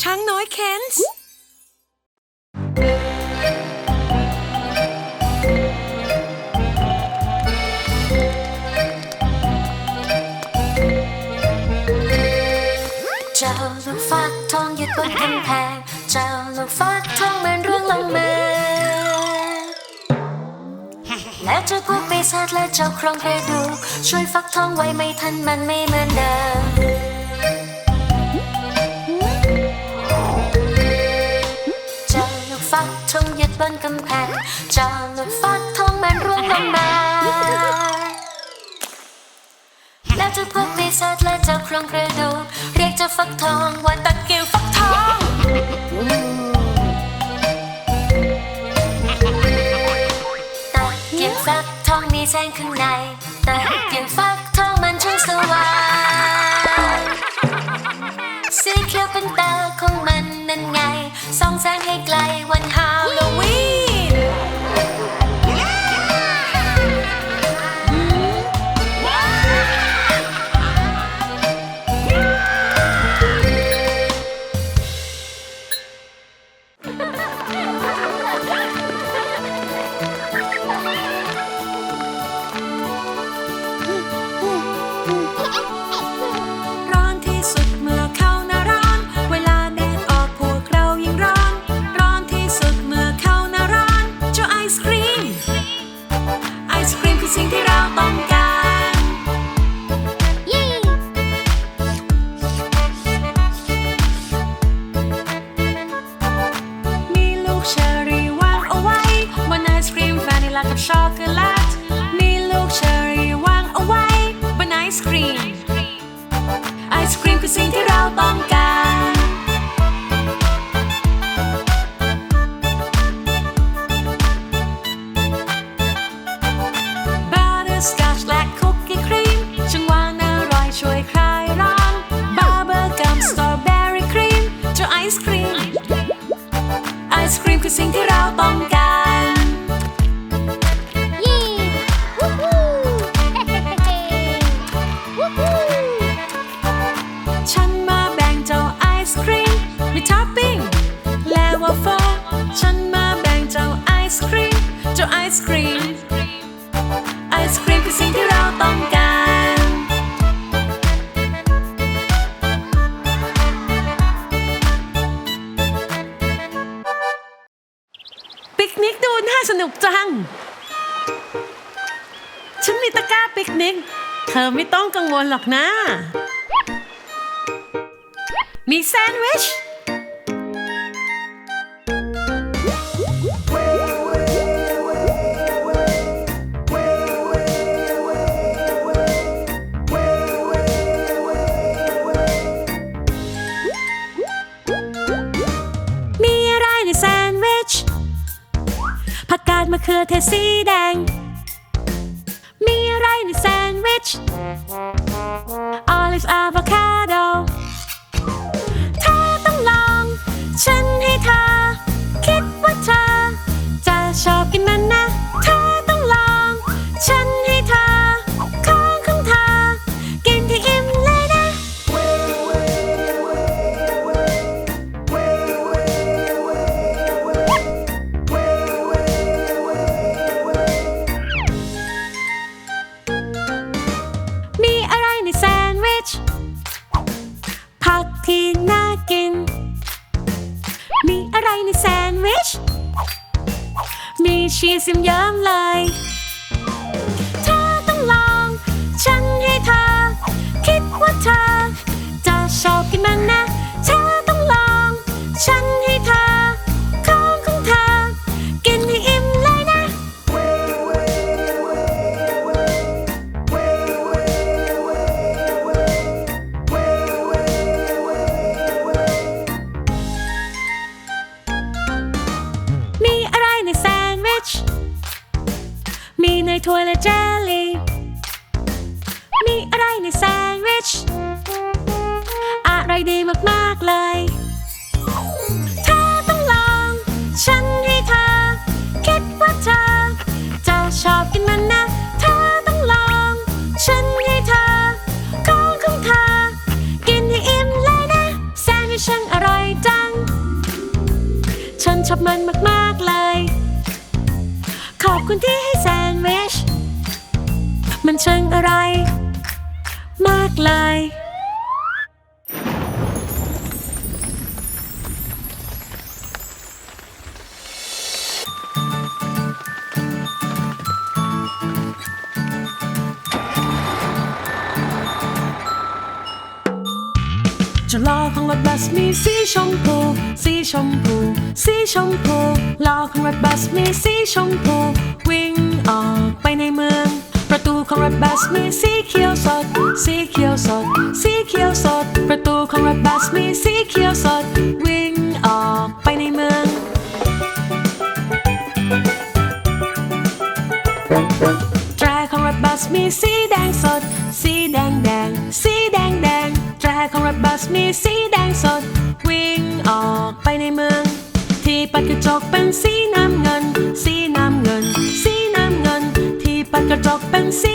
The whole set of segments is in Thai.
ช้างน้อยเคนส์เจ้าลูกฟักทองอยู่บนกำแพง เจ้าลูกฟักทองมันร่วงลงมา และเจ้าพวกปีศาจและเจ้าโครงกระดูกช่วยฟักทองไว้ไม่ทันมันไม่เหมือนเดิม บนกำแพงจ้าลูกฟักทองมันร่วงลงมาแล้วเจ้าพวกปีศาจและเจ้าโครงกระดูกเรียกเจ้าฟักทองว่าตะเกียวฟักทองตะเกียงฟักทองมีแสงข้างในตะเกียงฟักทองมันช่างสว่างสีเขียวเป็นตาของมันนั่นไงส่องแสงให้ไกล ครีมคือสิ่งที่เราต้องการฉันมาแบ่งเจ้าไอศครีมมีท็อปปิ้งและวาฟเฟิลฉันมาแบ่งเจ้าไอศครีมเจ้าไอศครีม กดูน่าสนุกจัง ฉันมีตะกร้าปิกนิก เธอไม่ต้องกังวลหรอกนะ มีแซนด์วิช ฉัน ชอบมันมาก ๆ เลย ขอบคุณที่ให้แซนด์วิช มันช่างอร่อยมากเลย สมีสีชมพู สีชมพู สีชมพูล้อของรถบัสมีสีชมพู วิ่งออกไปในเมือง ประตูของรถบัสมีสีเขียวสด สีเขียวสด สีเขียวสด ประตูของรถบัสมีสีเขียวสด วิ่งออกไปในเมือง แตรของรถบัสมีสีแดงสด สีแดงแดง สีแดงแดงแตรของรถบัสมีสีแด ไปในเมือง ที่ปัดกระจกเป็นสีน้ำเงิน สีน้ำเงิน สีน้ำเงิน ที่ปัดกระจกเป็นสี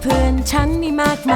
เพื่อนฉันมีมากมาย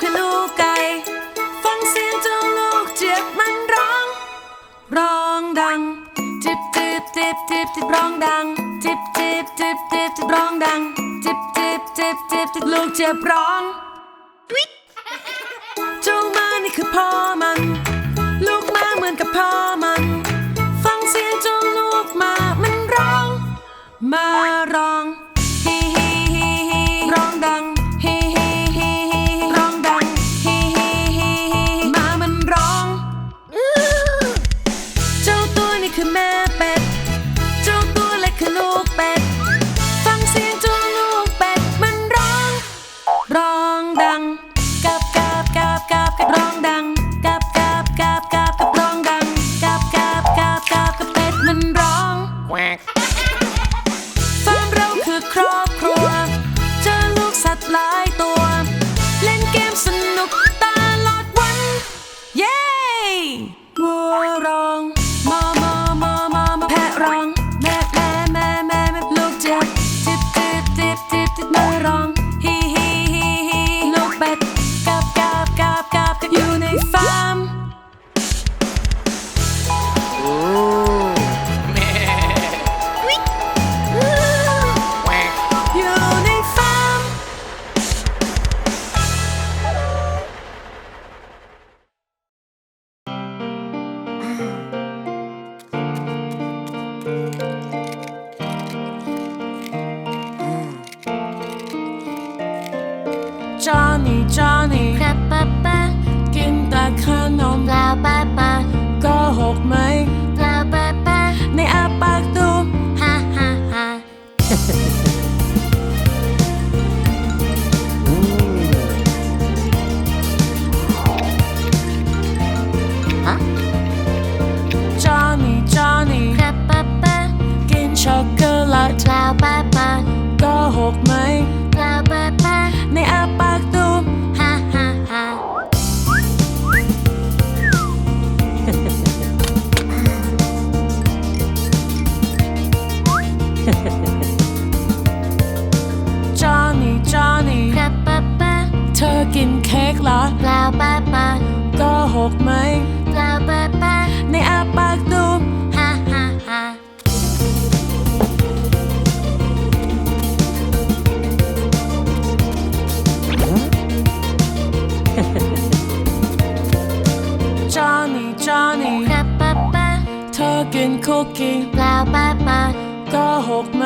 คือลูกไก่ ฟังเสียงเจ้าลูกเจี๊ยบมันร้อง ร้องดัง จิบจิบจิบจิบจิบร้องดัง จิบจิบจิบจิบจิบร้องดัง จิบจิบจิบจิบจิบลูกเจี๊ยบร้องเจ้ามานี่คือพ่อมัน ลูกมาเหมือนกับพ่อมัน ฟังเสียงเจ้าลูกมามันร้อง มาร้อง กินคุกกี้เปล่าป้าป้าก็หกไหม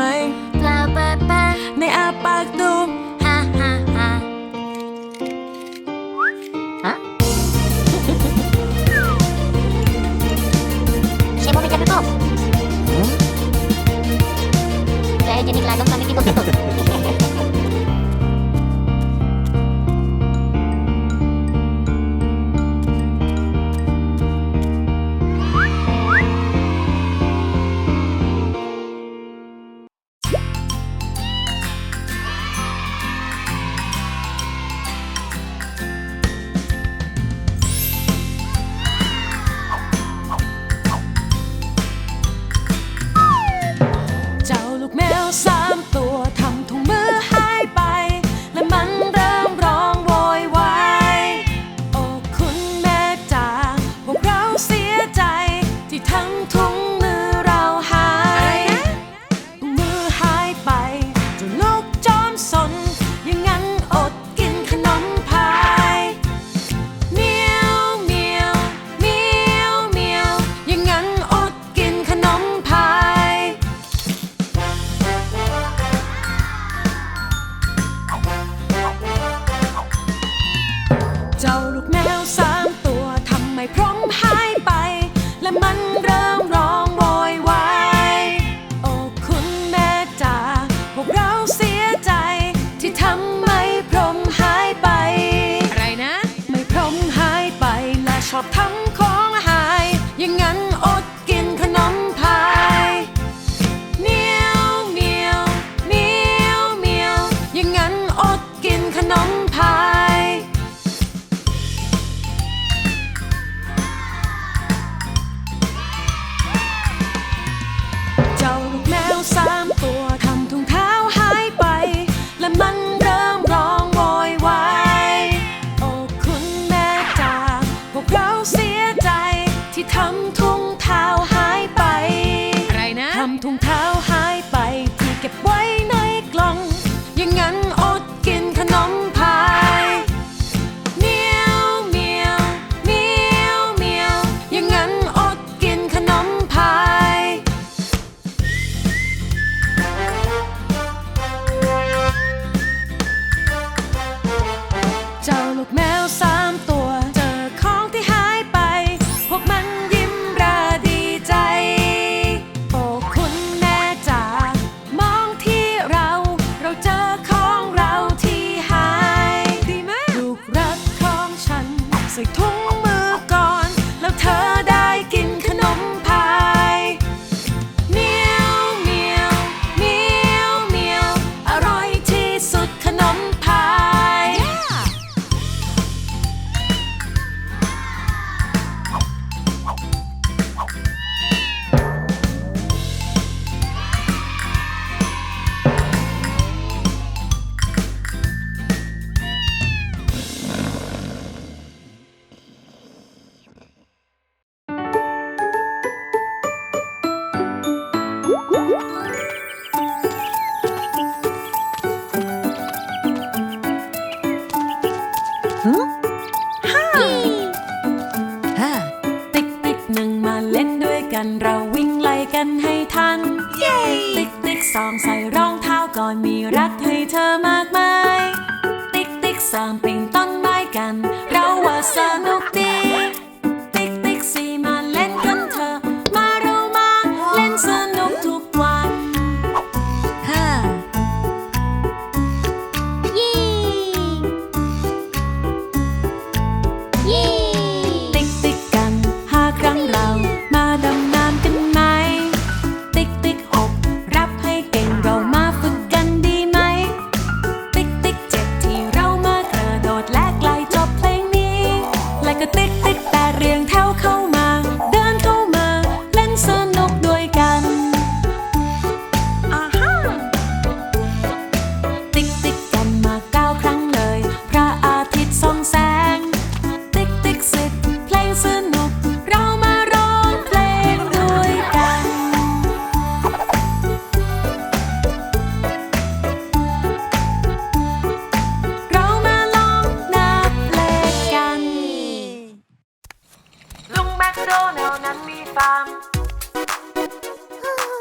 Donald and me fam.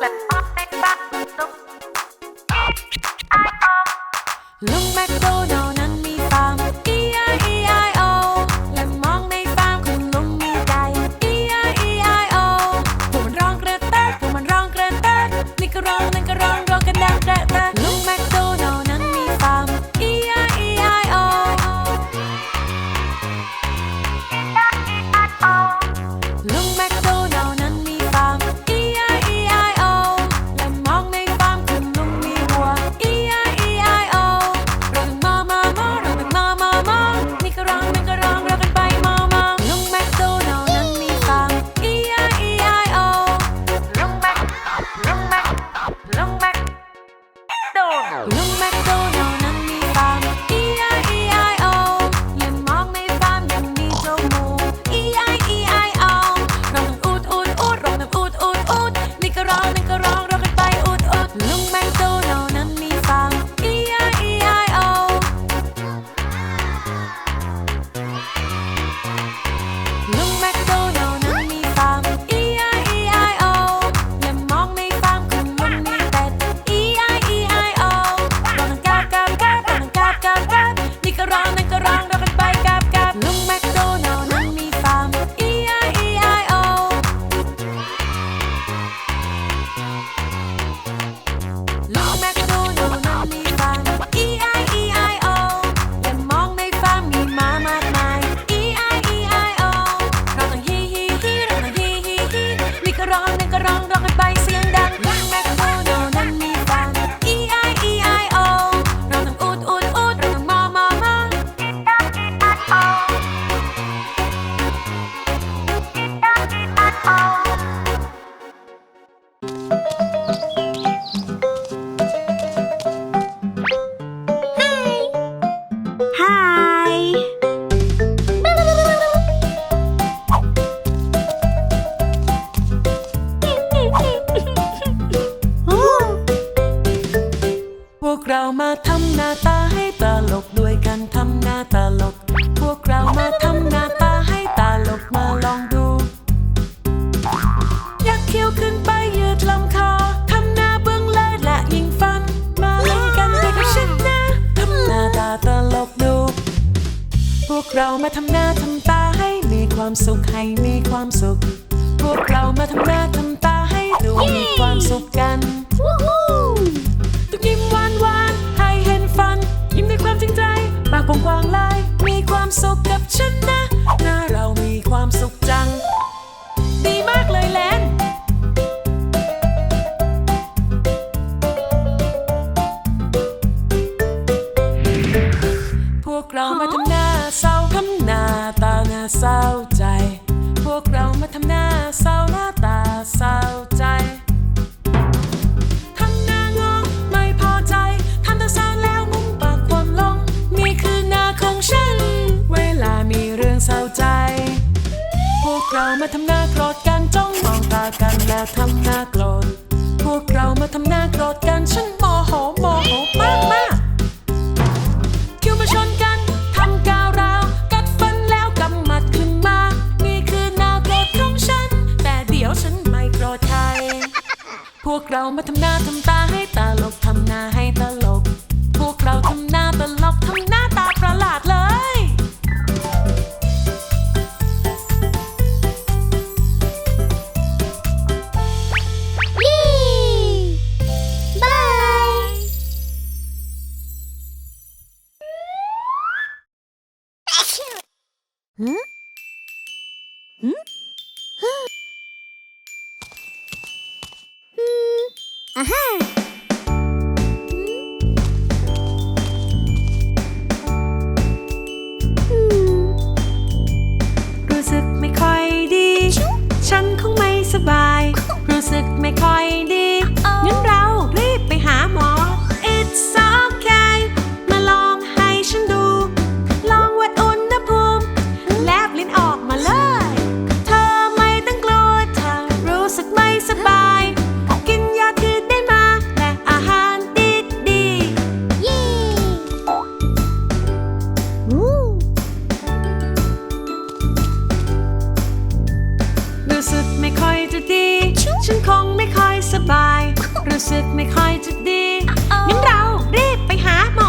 Let's pop it back. Look back, Donald. around มาทำหน้าโกรธกันฉันโมโหโมโหมากมากคิวมาชนกันทำกาวร้าวกัดฟันแล้วกำหมัดขึ้นมา นี่คือหน้าโกรธของฉัน แต่เดี๋ยวฉันไม่โกรธใคร พวกเรามาทำหน้าทำตา Aha! ไม่ค่อยจะดี ฉันคงไม่ค่อยสบาย รู้สึกไม่ค่อยจะดีงั้นเรารีบไปหาหมอ